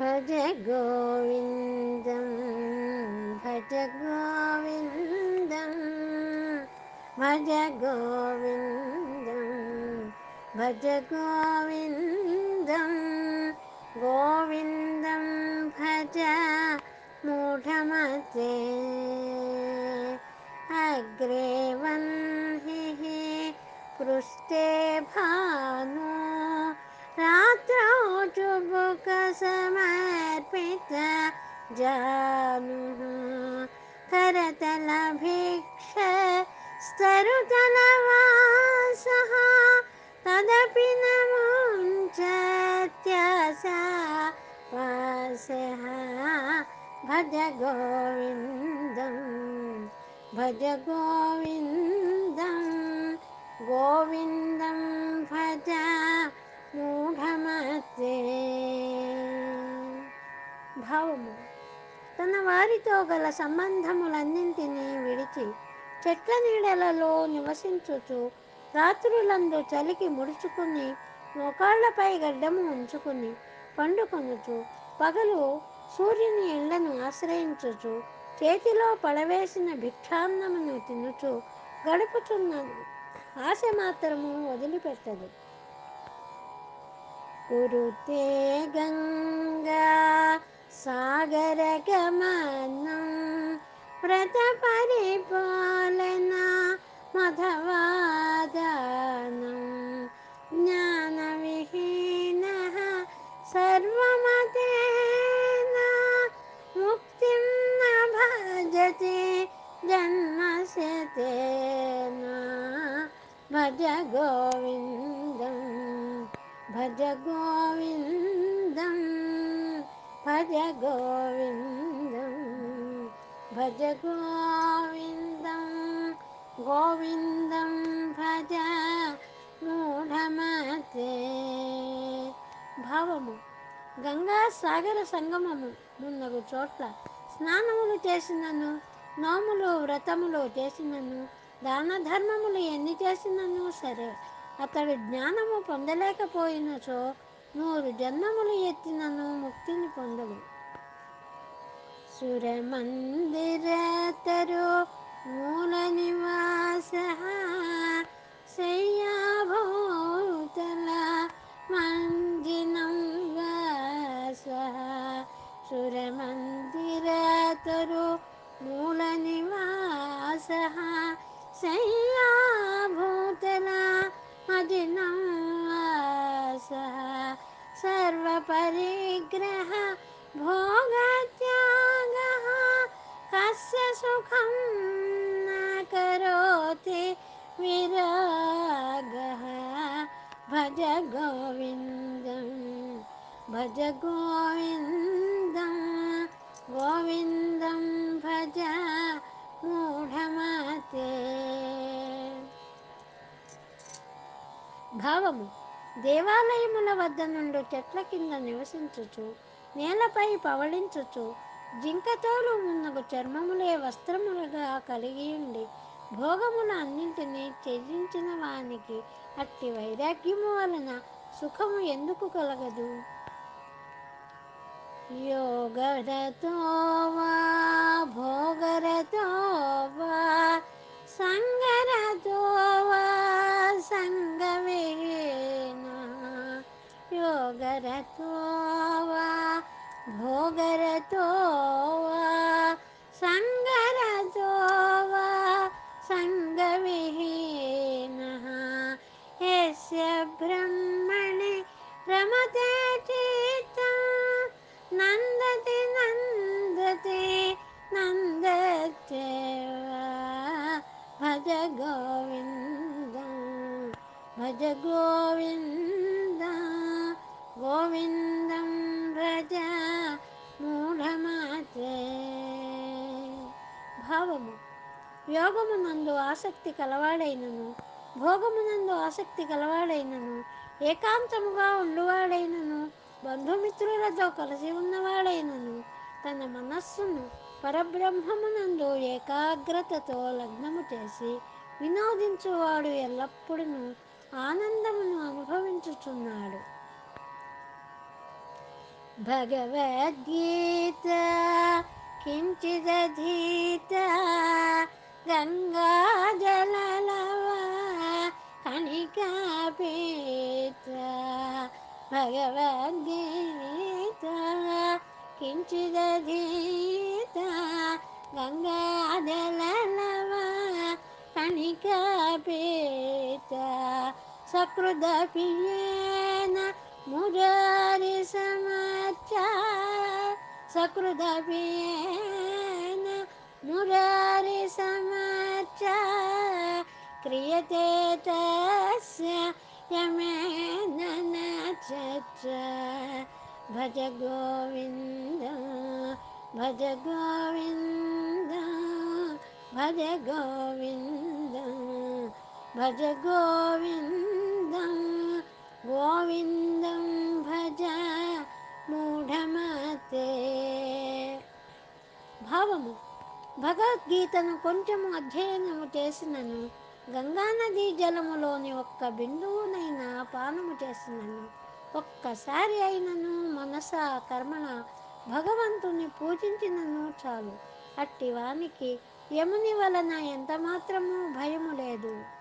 भज गोविन्दं भज गोविन्दं भज गोविन्दं भज गोविन्दं गोविन्दं भज मूढमते। अग्रे वह्निः पृष्ठे भु रात्रौ चुबुकसमर्पित जानुः करतलभिक्ष स्तरुतलवासः तदपि न मो च त्यसा वासः भजगोविन्दं भजगोविन्दं गोविन्दं भज మూఢమతే. భావము. తన వారితో గల సంబంధములన్నింటినీ విడిచి చెట్ల నీడలలో నివసించుచు రాత్రులందు చలికి ముడుచుకుని మోకాళ్ళపై గడ్డము ఉంచుకుని పండుకొనుచు పగలు సూర్యుని ఎండను ఆశ్రయించుచు చేతిలో పడవేసిన భిక్షాన్నమును తినుచు గడుపుచున్నది ఆశ మాత్రము వదిలిపెట్టదు. కురుతే గంగా సాగరగమనం వ్రత పరిపాలన మధవాదానం జ్ఞానవిహీన సర్వమతేన ముక్తిం న భజతే జన్మశతేన భజ గోవింద భజ గోవిందం భజ గోవిందం భజ గోవిందం గోవిందం భజ మూఢమతే. భావము గంగా సాగర సంగమము మున్నగు చోట్ల స్నానములు చేసినను నోములు వ్రతములు చేసినను దాన ధర్మములు ఎన్ని చేసినను సరే అతడు జ్ఞానము పొందలేకపోయినచో నూరు జన్మములు ఎత్తినను ముక్తిని పొందడు సురమందిరతరు మూల నివాస శయ్యాభో विरागः भज गोविन्दं भज गोविन्दं गोविन्दं भज మూఢమతే భావము దేవాలయముల వద్ద నుండి చెట్ల కింద నివసించుచు నేలపై పవళించుచు జింకతోలు మున్నగు చర్మములే వస్త్రములుగా కలిగి ఉండి భోగముల అన్నింటినీ త్యజించిన వానికి అట్టి వైరాగ్యము వలన సుఖము ఎందుకు కలగదు? యోగరతో వా భోగరతో వా సంగరతో వా సంగవేన యోగరతో వా భోగరతో వా సంగరతో సంగవిహీన యస్య బ్రహ్మణి రమతే చిత్తం నందతి నందతి నందత్యేవ. భజ గోవిందం భజ గోవిందం. గోవిందం భజ మూఢమతే భావము. యోగమునందు ఆసక్తి కలవాడైనను భోగమునందు ఆసక్తి కలవాడైనను ఏకాంతముగా ఉండువాడైనను బంధుమిత్రులతో కలిసి ఉన్నవాడైనను తన మనస్సును పరబ్రహ్మమునందు ఏకాగ్రతతో లగ్నము చేసి వినోదించువాడు ఎల్లప్పుడూ ఆనందమును అనుభవించుచున్నాడు. భగవద్గీత కించిదీత గంగాజలవ కణికాపేత భగవద్గీత కించిదీత గంగాజలవ కణికాపేత సకృదపియేన మురారి సమర్చ సకృదపియేన मुरारिसमाचा सकृदपि येन मुरारिसमाचा क्रियते तस्य यमेन न चच भज गोविन्द भज गोविन्द भज गोविन्द भज गोविन्दं गोविन्दं भज మూఢమతే భావము భగవద్గీతను కొంచెము అధ్యయనము చేసినను. గంగానదీ జలములోని ఒక్క బిందువునైనా పానము చేసినను. ఒక్కసారి అయినను మనస కర్మణ భగవంతుని పూజించినను చాలు. అట్టి వానికి యముని వలన ఎంత మాత్రమూ భయము లేదు.